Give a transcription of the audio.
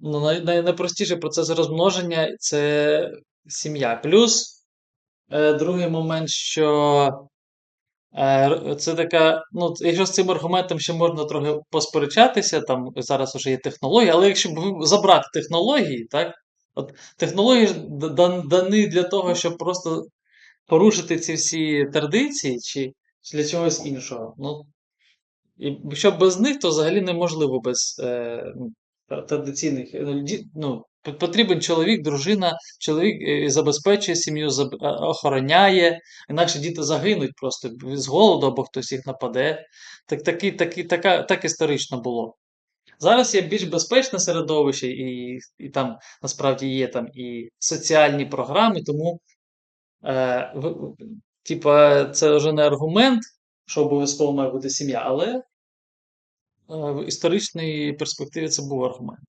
Ну, най, най, найпростіший процес розмноження це сім'я. Плюс е, другий момент, що е, це така, ну, якщо з цим аргументом ще можна трохи посперечатися, там зараз вже є технології, але якщо б забрати технології, так? От технології дані для того, щоб просто порушити ці всі традиції, чи, для чогось іншого. Ну, і якщо без них, то взагалі неможливо без е, ну, традиційних. е, ну, Ну, потрібен чоловік, дружина, чоловік е, забезпечує сім'ю, е, охороняє, інакше діти загинуть просто з голоду або хтось їх нападе. Так, такі, такі, така, так історично було. Зараз є більш безпечне середовище, і, і там насправді є там і соціальні програми, тому е, в- типа, це вже не аргумент, що обов'язково має бути сім'я, але В історичній перспективі це був аргумент.